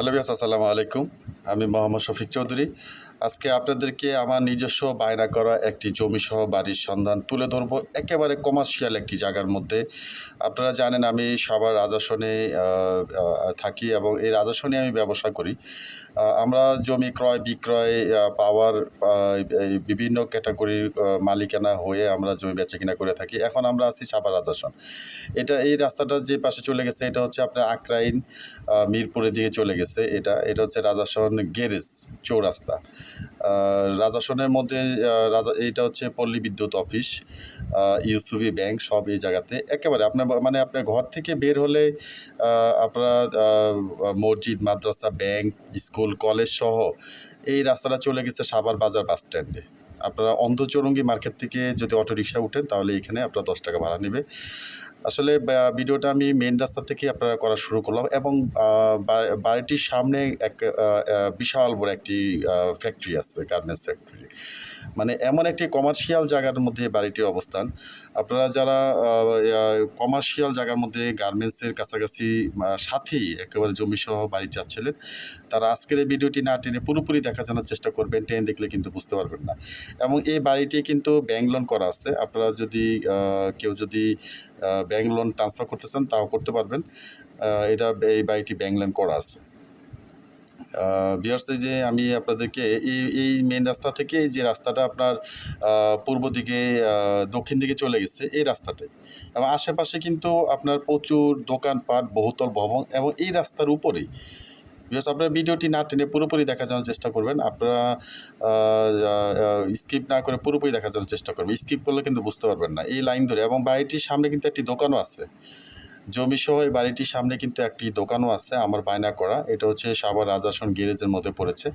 Hello বিয়াস আসসালামু আলাইকুম। আমি মোহাম্মদ শফিক চৌধুরী। আজকে আপনাদেরকে আমার নিজস্ব বায়না করা একটি জমিসহ বাড়ির সন্ধান তুলে ধরবো। একেবারে কমার্শিয়াল একটি জায়গার মধ্যে। আপনারা জানেন আমি সাভার রাজাসনে থাকি এবং এই রাজাসনে আমি ব্যবসা করি। আমরা জমি ক্রয়, বিক্রয় পাওয়ার বিভিন্ন ক্যাটাগরির মালিকানা হয়ে আমরা জমি বেচে কিনা করে থাকি। এখন আমরা আছি সাভার রাজাসন। এটা, এই রাস্তাটা যে পাশে চলে গেছে, এটা হচ্ছে আপনার আকরাইন মিরপুরের দিকে চলে গেছে এটা। এটা হচ্ছে রাজাসন গ্যারেজ চৌরাস্তা। রাজাসনের মধ্যে রাজা এইটা হচ্ছে পল্লী বিদ্যুৎ অফিস আহ, ইউসুবি ব্যাংক সব এই জায়গাতে। একেবারে আপনার মানে আপনার ঘর থেকে বের হলে আপনারা মসজিদ মাদ্রাসা ব্যাংক স্কুল কলেজ সহ এই রাস্তাটা চলে গেছে সাভার বাজার বাস স্ট্যান্ডে। আপনারা অন্ধচরঙ্গি মার্কেট থেকে যদি অটো রিক্সা উঠেন তাহলে এখানে আপনারা দশ টাকা ভাড়া নেবে। আসলে ভিডিওটা আমি মেন রাস্তা থেকে আপনারা করা শুরু করলাম এবং বাড়িটির সামনে এক বিশাল বড় একটি ফ্যাক্টরি আছে গার্মেন্টস ফ্যাক্টরি মানে এমন একটি কমার্শিয়াল জায়গার মধ্যে বাড়িটির অবস্থান। আপনারা যারা কমার্শিয়াল জায়গার মধ্যে গার্মেন্টসের কাছাকাছি সাথেই একেবারে জমিসহ বাড়ি যাচ্ছিলেন, তারা আজকের এই ভিডিওটি না টেনে পুরোপুরি দেখা জানার চেষ্টা করবেন, টেন দেখলে কিন্তু বুঝতে পারবেন না। এবং এই বাড়িটি কিন্তু ব্যাংক লোন করা আছে। আপনারা যদি কেউ যদি ব্যাংক লোন ট্রান্সফার করতে চান তাও করতে পারবেন। এটা এই বাড়িটি ব্যাংক লোন করা আছে। বিহার্সে যে আমি আপনাদেরকে এই এই মেন রাস্তা থেকে যে রাস্তাটা আপনার পূর্ব দিকে দক্ষিণ দিকে চলে গেছে, এই রাস্তাটাই। এবং আশেপাশে কিন্তু আপনার প্রচুর দোকানপাট, বহুতল ভবন এবং এই রাস্তার উপরেই বিকজ আপনারা ভিডিওটি না টেনে পুরোপুরি দেখা যাওয়ার চেষ্টা করবেন। আপনারা স্কিপ না করে পুরোপুরি দেখা যাওয়ার চেষ্টা করবেন। স্কিপ করলে কিন্তু বুঝতে পারবেন না। এই লাইন ধরে, এবং বাড়িটির সামনে কিন্তু একটি দোকানও আছে। জমি সহ এই বাড়িটির সামনে কিন্তু একটি দোকানও আছে, আমার বায়না করা। এটা হচ্ছে সাবার রাজাসন গ্যারেজের মধ্যে পড়েছে।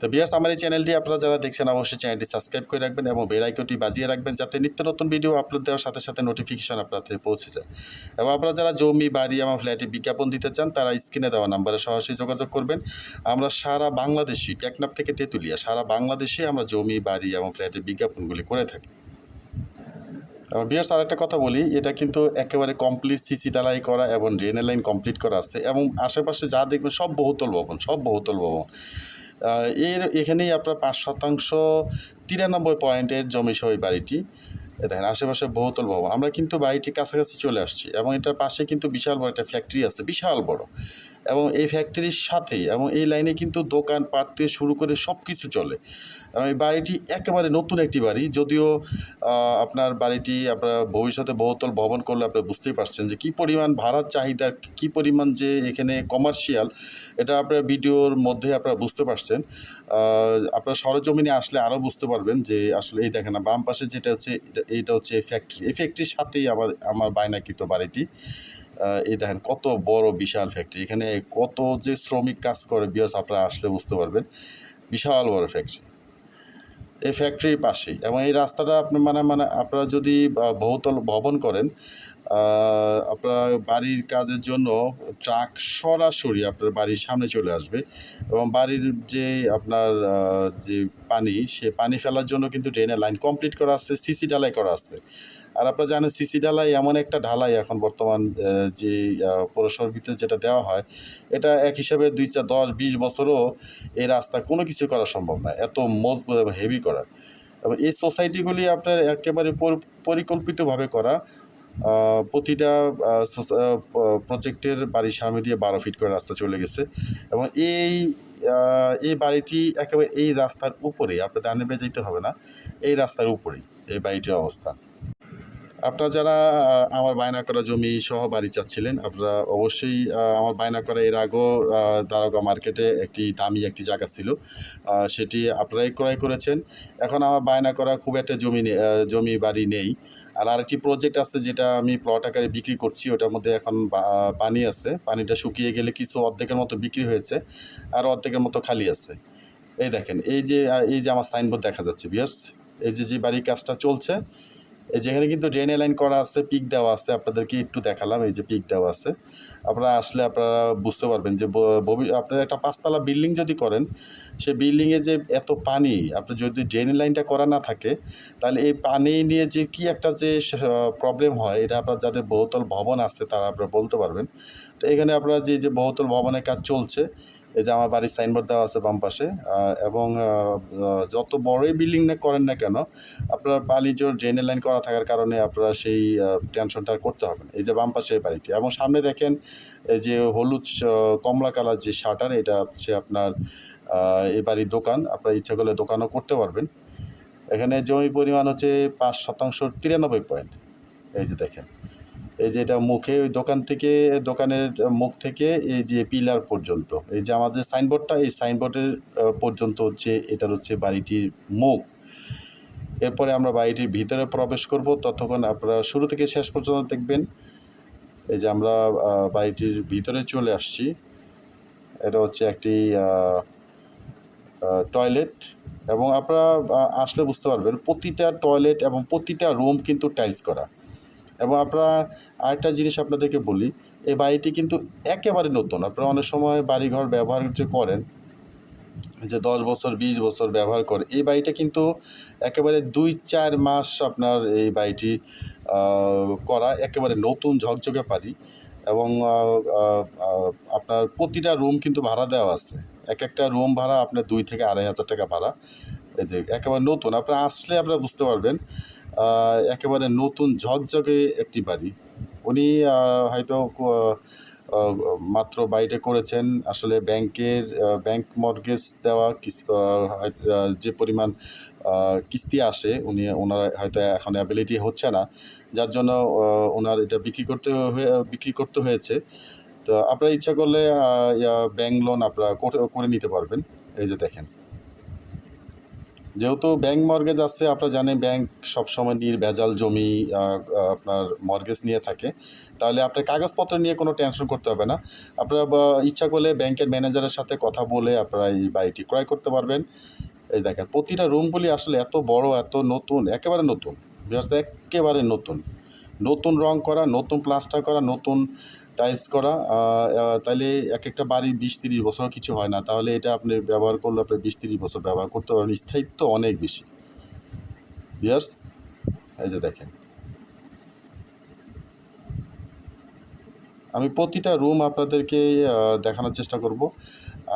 তো বিয়ার্স আমার এই চ্যানেলটি আপনারা যারা দেখছেন, অবশ্যই চ্যানেলটি সাবস্ক্রাইব করে রাখবেন এবং বেল আইকনটি বাজিয়ে রাখবেন যাতে নিত্য নতুন ভিডিও আপলোড দেওয়ার সাথে সাথে নোটিফিকেশন আপনাদের পৌঁছে যায়। এবং আপনারা যারা জমি, বাড়ি, আমার ফ্ল্যাটে বিজ্ঞাপন দিতে চান, তারা স্ক্রিনে দেওয়া নাম্বারে সরাসরি যোগাযোগ করবেন। আমরা সারা বাংলাদেশি টেকনাপ থেকে তেঁতুলিয়া, সারা বাংলাদেশে আমরা জমি, বাড়ি এবং ফ্ল্যাটের বিজ্ঞাপনগুলি করে থাকি। বিয়ার্স আর একটা কথা বলি, এটা কিন্তু একেবারে কমপ্লিট সিসি ডালাই করা এবং ড্রেনের লাইন কমপ্লিট করা আছে এবং আশেপাশে যা দেখবেন সব বহুতল ভবন, সব বহুতল ভবন। এর এখানেই আপনার পাঁচ শতাংশ তিরানব্বই পয়েন্টের জমি সহ এই বাড়িটি দেখেন, আশেপাশে বহুতল ভবন। আমরা কিন্তু বাড়িটির কাছাকাছি চলে আসছি এবং এটার পাশে কিন্তু বিশাল বড় একটা ফ্যাক্টরি আছে, বিশাল বড়। এবং এই ফ্যাক্টরির সাথে এবং এই লাইনে কিন্তু দোকান পাট থেকে শুরু করে সব কিছু চলে। এবং এই বাড়িটি একেবারে নতুন একটি বাড়ি, যদিও আপনার বাড়িটি আপনার ভবিষ্যতে বহুতল ভবন করলে আপনারা বুঝতেই পারছেন যে কী পরিমাণ ভাড়ার চাহিদা, কী পরিমাণ যে এখানে কমার্শিয়াল এটা আপনার ভিডিওর মধ্যে আপনারা বুঝতে পারছেন। আপনার সরজমিনে আসলে আরও বুঝতে পারবেন যে আসলে এই দেখেন বাম পাশে যেটা হচ্ছে, এটা- হচ্ছে ফ্যাক্টরি এই ফ্যাক্টরির সাথেই আমার আমার বায়নাকৃত বাড়িটি। এই দেখেন কত বড় বিশাল ফ্যাক্টরি এখানে কত যে শ্রমিক কাজ করে বিয়স আপনারা আসলে বুঝতে পারবেন। বিশাল বড় ফ্যাক্টরি এই ফ্যাক্টরির পাশেই। এবং এই রাস্তাটা আপনি মানে মানে আপনারা যদি বহুতল ভবন করেন আপনার বাড়ির কাজের জন্য ট্রাক সরাসরি আপনার বাড়ির সামনে চলে আসবে। এবং বাড়ির যে আপনার যে পানি, সে পানি ফেলার জন্য কিন্তু ড্রেনের লাইন কমপ্লিট করা আছে সিসি ঢালাই করা আছে। আর আপনারা জানেন সিসি ঢালাই এমন একটা ঢালাই এখন বর্তমান যে পৌরসভার ভিতরে যেটা দেওয়া হয়, এটা এক হিসাবে দুই চার দশ বিশ বছরও এই রাস্তা কোনো কিছু করা সম্ভব না, এত মজবুত এবং হেভি করা। এবং এই সোসাইটিগুলি আপনার একেবারে পরিকল্পিতভাবে করা প্রতিটা প্রজেক্টের বাড়ির সামনে দিয়ে বারো ফিট করে রাস্তা চলে গেছে। এবং এই এই বাড়িটি একেবারে এই রাস্তার উপরে আপনার ডানে বেজাইতে হবে না, এই রাস্তার উপরেই, এই বাড়িটির অবস্থা আপনারা যারা আমার বায়না করা জমি সহ বাড়ি চাচ্ছিলেন, আপনারা অবশ্যই আমার বায়না করা এর আগেও দ্বারকা মার্কেটে একটি দামি একটি জায়গা ছিল। সেটি আপনারাই ক্রয় করেছেন। এখন আমার বায়না করা খুব একটা জমি জমি বাড়ি নেই। আর আরেকটি প্রজেক্ট আছে যেটা আমি প্লট আকারে বিক্রি করছি, ওটার মধ্যে এখন পানি আছে। পানিটা শুকিয়ে গেলে কিছু অর্ধেকের মতো বিক্রি হয়েছে, আর অর্ধেকের মতো খালি আছে। এই দেখেন, এই যে এই যে আমার সাইনবোর্ড দেখা যাচ্ছে বিয়ার্স এই যে যে বাড়ির কাজটা চলছে যেখানে কিন্তু ড্রেনে লাইন করা আছে পিক দেওয়া আছে, আপনাদেরকে একটু দেখালাম, এই যে পিক দেওয়া আছে। আপনারা আসলে আপনারা বুঝতে পারবেন যে আপনারা একটা পাঁচতলা বিল্ডিং যদি করেন, সে বিল্ডিংয়ে যে এত পানি আপনার যদি ড্রেন লাইনটা করা না থাকে, তাহলে এই পানি নিয়ে যে কি একটা যে প্রবলেম হয়, এটা আপনার যাদের বহুতল ভবন আছে, তারা আপনারা বলতে পারবেন। তো এখানে আপনারা যে যে বহুতল ভবনের কাজ চলছে এই যে আমার বাড়ির সাইনবোর্ড দেওয়া আছে বাম পাশে এবং যত বড়ই বিল্ডিং না করেন না কেন, আপনার পানির জন্য ড্রেনের লাইন করা থাকার কারণে আপনারা সেই টেনশনটা করতে হবে না। এই যে বাম পাশে বাড়িটি, এবং সামনে দেখেন এই যে হলুদ কমলা কালার যে শাটার, এটা হচ্ছে আপনার এই বাড়ির দোকান। আপনার ইচ্ছা করলে দোকানও করতে পারবেন। এখানে জমির পরিমাণ হচ্ছে পাঁচ শতাংশ তিরানব্বই পয়েন্ট এই যে দেখেন এই যে এটা মুখে, ওই দোকান থেকে, দোকানের মুখ থেকে এই যে পিলার পর্যন্ত, এই যে আমাদের সাইনবোর্ডটা, এই সাইনবোর্ডের পর্যন্ত হচ্ছে, এটার হচ্ছে বাড়িটির মুখ। এরপরে আমরা বাড়িটির ভিতরে প্রবেশ করব, ততক্ষণ আপনারা শুরু থেকে শেষ পর্যন্ত দেখবেন। এই যে আমরা বাড়িটির ভিতরে চলে আসছি। এটা হচ্ছে একটি টয়লেট এবং আপনারা আসলে বুঝতে পারবেন, প্রতিটা টয়লেট এবং প্রতিটা রুম কিন্তু টাইলস করা। এবং আপনারা আরেকটা জিনিস আপনাদেরকে বলি, এই বাড়িটি কিন্তু একেবারে নতুন। আপনারা অনেক সময় বাড়িঘর ব্যবহার যে করেন, যে দশ বছর, বিশ বছর ব্যবহার করে, এই বাড়িটা কিন্তু একেবারে দুই, চার মাস আপনার এই বাড়িটি করা একেবারে নতুন ঝকঝকে পারি এবং আপনার প্রতিটা রুম কিন্তু ভাড়া দেওয়া আছে। এক একটা রুম ভাড়া আপনার দুই থেকে আড়াই হাজার টাকা ভাড়া। এই যে একেবারে নতুন। আপনারা আসলে আপনারা বুঝতে পারবেন একেবারে নতুন ঝকঝকে একটি বাড়ি। উনি হয়তো মাত্র বাড়িটা করেছেন। আসলে ব্যাংকের ব্যাংক মর্গেজ দেওয়া যে পরিমাণ কিস্তি আসে, উনি, ওনার হয়তো এখন অ্যাবিলিটি হচ্ছে না। যার জন্য ওনার এটা বিক্রি করতে বিক্রি করতে হয়েছে। তো আপনারা ইচ্ছা করলে ব্যাংক লোন আপনারা করে নিতে পারবেন। এই যে দেখেন। যেহেতু ব্যাংক মর্গেজ আছে, আপনারা জানেন ব্যাংক সবসময় নির্ভেজাল জমি আপনার মর্গেজ নিয়ে থাকে। তাহলে আপনার কাগজপত্র নিয়ে কোনো টেনশন করতে হবে না। আপনারা ইচ্ছা করলে ব্যাংকের ম্যানেজারের সাথে কথা বলে আপনারা এই বাড়িটি ক্রয় করতে পারবেন। এই দেখেন, প্রতিটা রুমগুলি আসলে এত বড়, এত নতুন, একেবারে নতুন। বিকজ একেবারে নতুন। নতুন রং করা, নতুন প্লাস্টার করা, নতুন টাইলস করা তাহলে এক একটা বাড়ি বিশ তিরিশ বছর কিছু হয় না। তাহলে এটা আপনি ব্যবহার করলে আপনি বিশ তিরিশ বছর ব্যবহার করতে পারবেন। স্থায়িত্ব অনেক বেশি। বিয়ার্স এই যে দেখেন। আমি প্রতিটা রুম আপনাদেরকে দেখানোর চেষ্টা করব।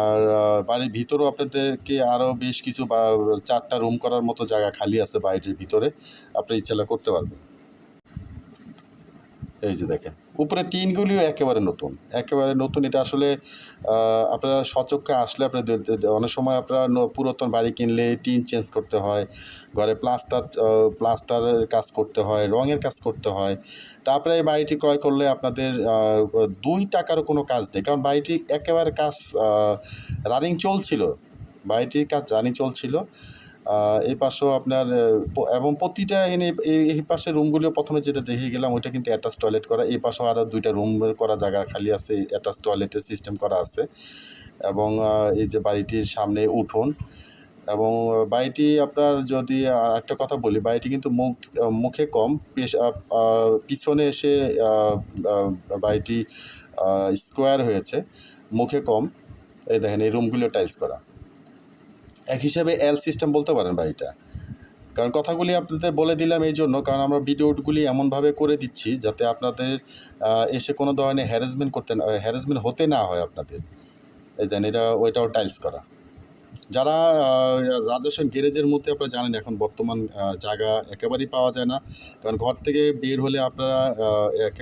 আর বাড়ির ভিতরেও আপনাদেরকে আরও বেশ কিছু বা, চারটা রুম করার মতো জায়গা খালি আছে বাড়িটির ভিতরে। আপনি ইচ্ছালা করতে পারবেন। এই যে দেখেন। উপরে টিনগুলিও একেবারে নতুন একেবারে নতুন। এটা আসলে আপনারা সচক্ষে আসলে আপনার অনেক সময় আপনারা পুরাতন বাড়ি কিনলে টিন চেঞ্জ করতে হয়, ঘরে প্লাস্টার প্লাস্টারের কাজ করতে হয়, রঙের কাজ করতে হয়। তারপরে এই বাড়িটি ক্রয় করলে আপনাদের দুই টাকারও কোনো কাজ নেই, কারণ বাড়িটি একেবারে কাজ রানিং চলছিল। বাড়িটির কাজ রানিং চলছিল। এই পাশেও আপনার এবং প্রতিটা এনে এই- পাশে রুমগুলো প্রথমে যেটা দেখে গেলাম, ওইটা কিন্তু অ্যাটাচ টয়লেট করা। এই পাশেও আরও দুইটা রুম করা জায়গা খালি আছে অ্যাটাচ টয়লেটের সিস্টেম করা আছে। এবং এই যে বাড়িটির সামনে উঠোন। এবং বাড়িটি আপনার যদি একটা কথা বলি, বাড়িটি কিন্তু মুখ, মুখে কম পিছনে এসে বাড়িটি স্কোয়ার হয়েছে, মুখে কম। এই দেখেন, এই রুমগুলো টাইলস করা। এক হিসাবে এল সিস্টেম বলতে পারেন বাড়িটা কারণ কথাগুলি আপনাদের বলে দিলাম এই জন্য কারণ আমরা ভিডিওগুলি এমনভাবে করে দিচ্ছি যাতে আপনাদের এসে কোনো ধরনের হ্যারাসমেন্ট করতে না হ্যারাসমেন্ট হতে না হয় আপনাদের। এই দেন এটা ওইটাও টাইলস করা। যারা আহ, রাজস্থান গ্যারেজের মধ্যে আপনারা জানেন এখন বর্তমান জায়গা একেবারেই পাওয়া যায় না। কারণ ঘর থেকে বের হলে আপনারা এক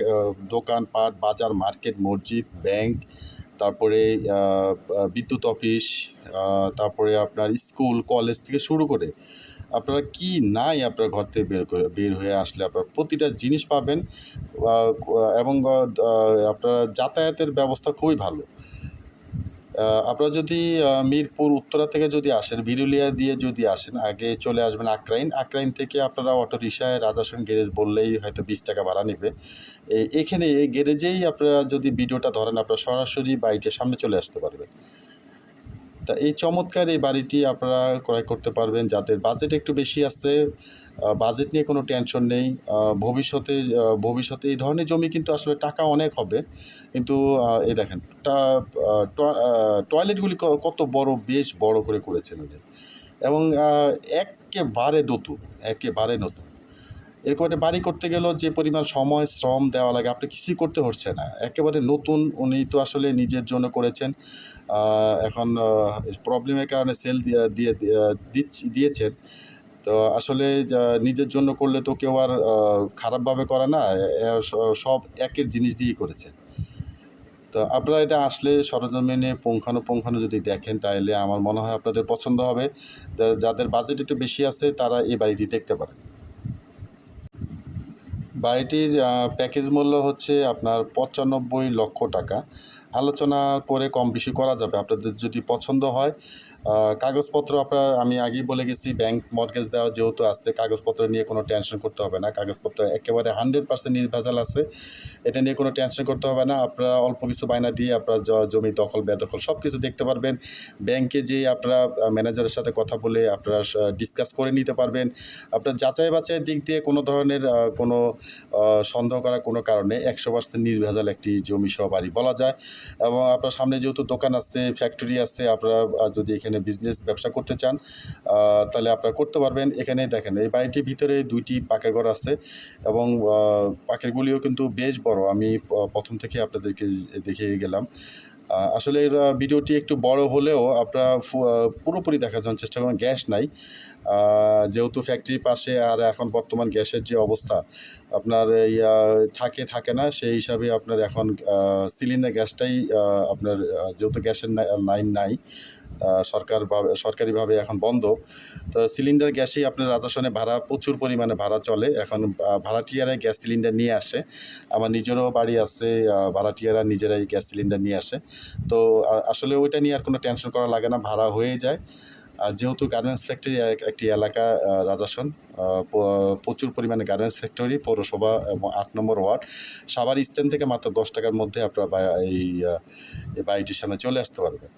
দোকানপাট বাজার মার্কেট মসজিদ ব্যাংক তারপরে বিদ্যুৎ অফিস তারপরে আপনার স্কুল, কলেজ থেকে শুরু করে আপনারা কি নাই আপনার ঘর থেকে বের করে, বের হয়ে আসলে আপনারা প্রতিটা জিনিস পাবেন এবং আপনার যাতায়াতের ব্যবস্থা খুবই ভালো। আপনারা যদি মিরপুর, উত্তরা থেকে যদি আসেন, বিরুলিয়া দিয়ে যদি আসেন, আগে চলে আসবেন আক্রাইন। আক্রাইন থেকে আপনারা অটো রিক্সায় রাজাসন গ্যারেজ বললেই হয়তো বিশ টাকা ভাড়া নেবে। এখানে এই গ্যারেজেই আপনারা যদি ভিডিওটা ধরেন, আপনারা সরাসরি বাড়িটার সামনে চলে আসতে পারবেন। তা এই চমৎকার এই বাড়িটি আপনারা ক্রয় করতে পারবেন, যাদের বাজেট একটু বেশি আছে বাজেট নিয়ে কোনো টেনশন নেই ভবিষ্যতে ভবিষ্যতে এই ধরনের জমি কিন্তু আসলে টাকা অনেক হবে, কিন্তু এই দেখেন টয়লেটগুলি কত বড়, বেশ বড় করে করেছেন এবং একেবারে নতুন একেবারে নতুন। এরকম একটা বাড়ি করতে গেলেও যে পরিমাণ সময়, শ্রম দেওয়া লাগে, আপনি কিছুই করতে হচ্ছে না। একেবারে নতুন উনি তো আসলে নিজের জন্য করেছেন। এখন প্রবলেমের কারণে সেল দিয়ে দিয়ে দিয়ে- দিয়েছেন। তো আসলে নিজের জন্য করলে তো কেউ আর খারাপভাবে করে না। সব একের জিনিস দিয়েই করেছেন। তো আপনারা এটা আসলে সরজমিনে পুঙ্খানুপুঙ্খানু যদি দেখেন তাহলে আমার মনে হয় আপনাদের পছন্দ হবে। যাদের বাজেট একটু বেশি আছে, তারা এই বাড়িটি দেখতে পারেন। বাড়িটির প্যাকেজ মূল্য হচ্ছে আপনার পঁচানব্বই লক্ষ টাকা। আলোচনা করে কম বেশি করা যাবে। আপনাদের যদি পছন্দ হয় কাগজপত্র আপনার, আমি আগেই বলে গেছি ব্যাংক মর্গেজ দেওয়া যেহেতু আছে, কাগজপত্র নিয়ে কোনো টেনশন করতে হবে না। কাগজপত্র একেবারে হান্ড্রেড পার্সেন্ট নির্ভেজাল আছে। এটা নিয়ে কোনো টেনশন করতে হবে না। আপনারা অল্প কিছু বায়না দিয়ে আপনারা জমি দখল, বেদখল সব কিছু দেখতে পারবেন। ব্যাংকে যেয়ে আপনারা ম্যানেজারের সাথে কথা বলে আপনারা ডিসকাস করে নিতে পারবেন। আপনার যাচাই বাছাইয়ের দিক দিয়ে কোনো ধরনের কোনো সন্দেহ করার কোনো কারণে একশো পার্সেন্ট নির্ভেজাল একটি জমি সহ বাড়ি বলা যায়। এবং আপনার সামনে যেহেতু দোকান আছে ফ্যাক্টরি আছে, আপনারা যদি এখানে বিজনেস ব্যবসা করতে চান তাহলে আপনারা করতে পারবেন। এখানে দেখেন এই বাড়িটির ভিতরে দুইটি পাকের ঘর আছে এবং আহ, পাকেরগুলিও কিন্তু বেশ বড়। আমি প্রথম থেকে আপনাদেরকে দেখিয়ে গেলাম। আসলে ভিডিওটি একটু বড় হলেও আপনারা পুরোপুরি দেখার জন্য চেষ্টা করুন গ্যাস নাই। যেহেতু ফ্যাক্টরির পাশে আর এখন বর্তমান গ্যাসের যে অবস্থা আপনার আহ, থাকে থাকে না সেই হিসাবে আপনার এখন সিলিন্ডার গ্যাসটাই আপনার যেহেতু গ্যাসের লাইন নাই সরকার সরকারিভাবে এখন বন্ধ তো সিলিন্ডার গ্যাসেই আপনার রাজাসনে ভাড়া প্রচুর পরিমাণে ভাড়া চলে। এখন ভাড়াটিয়ারাই গ্যাস সিলিন্ডার নিয়ে আসে। আমার নিজেরও বাড়ি আছে ভাড়াটিয়ারা নিজেরাই গ্যাস সিলিন্ডার নিয়ে আসে। তো আসলে ওইটা নিয়ে আর কোনো টেনশন করা লাগে না ভাড়া হয়ে যায়। যেহেতু গার্মেন্টস ফ্যাক্টরি একটি এলাকা রাজাসন প্রচুর পরিমাণে গার্মেন্টস ফ্যাক্টরি পৌরসভা এবং আট নম্বর ওয়ার্ড, সাভার স্ট্যান্ড থেকে মাত্র দশ টাকার মধ্যে আপনারা এই বাড়িটির সামনে চলে আসতে পারবেন।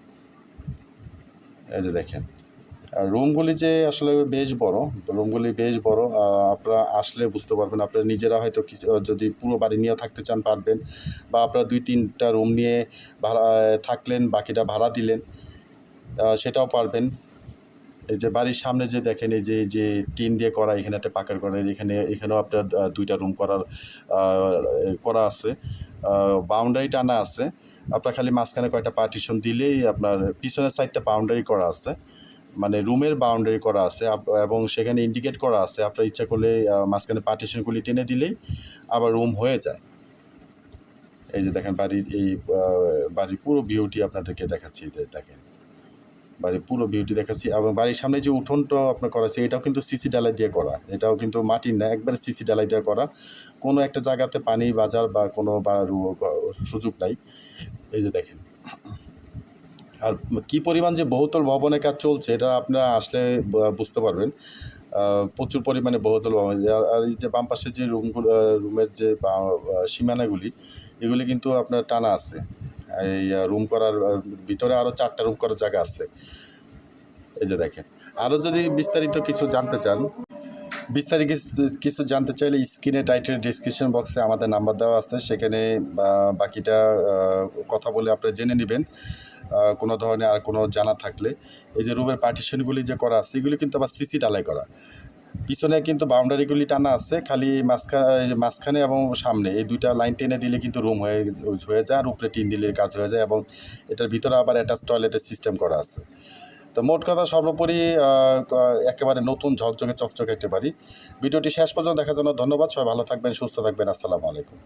এই যে দেখেন রুমগুলি যে আসলে বেশ বড়, রুমগুলি বেশ বড় আপনারা আসলে বুঝতে পারবেন, আপনারা নিজেরা হয়তো কিছু যদি পুরো বাড়ি নিয়ে থাকতে চান পারবেন, বা আপনারা দুই তিনটা রুম নিয়ে ভাড়া, থাকলেন, বাকিটা ভাড়া দিলেন সেটাও পারবেন। এই যে বাড়ির সামনে যে দেখেন, এই যে যে টিন দিয়ে করা, এখানে একটা পাকার করা এখানে, এখানেও আপনার দুইটা রুম করার করা আছে। বাউন্ডারি টানা আছে। আপনার খালি মাঝখানে কয়েকটা পার্টিশন দিলেই আপনার পিছনের সাইডটা বাউন্ডারি করা আছে। মানে রুমের বাউন্ডারি করা আছে এবং সেখানে ইন্ডিকেট করা আছে, আপনার ইচ্ছা করলে মাঝখানে পার্টিশনগুলি টেনে দিলেই আবার রুম হয়ে যায়। এই যে দেখেন বাড়ির, এই বাড়ির পুরো ভিউটি আপনাদেরকে দেখাচ্ছি দেখেন। বাড়ির পুরো ভিউটি দেখাচ্ছি এবং বাড়ির সামনে যে উঠোনটা আপনার করা আছে, এটাও কিন্তু সিসি ডালাই দিয়ে করা। এটাও কিন্তু মাটির না, একবারে সিসি ডালাই দিয়ে করা। কোনো একটা জায়গাতে পানি, বাজার বা কোনো সুযোগ নাই। এই যে দেখেন। আর কি পরিমাণ যে বহুতল ভবনের কাজ চলছে, এটা আপনারা আসলে বুঝতে পারবেন। প্রচুর পরিমাণে বহুতল ভবন। আর- এই যে বাম পাশে যে রুমগুলো রুমের যে সীমানাগুলি, এগুলি কিন্তু আপনার টানা আছে। এই রুম করার ভিতরে আরও চারটা রুম করার জায়গা আছে। এই যে দেখেন আরও যদি বিস্তারিত কিছু জানতে চান, বিস্তারিত কিছু- জানতে চাইলে স্ক্রিনে টাইটেল ডিসক্রিপশন বক্সে আমাদের নাম্বার দেওয়া আছে। সেখানে বাকিটা কথা বলে আপনারা জেনে নেবেন। কোনো ধরনের আর কোনো জানা থাকলে। এই যে রুমের পার্টিশনগুলি যে করা আছে, এগুলি কিন্তু আবার সিসি ডালাই করা। পিছনে কিন্তু বাউন্ডারিগুলি টানা আছে, খালি মাঝখানে মাঝখানে এবং সামনে। এই দুইটা লাইন টেনে দিলে কিন্তু রুম হয়ে হয়ে যায় আর উপরে টিন দিলে কাজ হয়ে যায় এবং এটার ভিতরে আবার অ্যাটাচ টয়লেটের সিস্টেম করা আছে। তো মোট কথা সর্বোপরি একেবারে নতুন ঝকঝকে চকচকে একটি বাড়ি। ভিডিওটি শেষ পর্যন্ত দেখার জন্য ধন্যবাদ। সবাই ভালো থাকবেন, সুস্থ থাকবেন। আসসালামু আলাইকুম।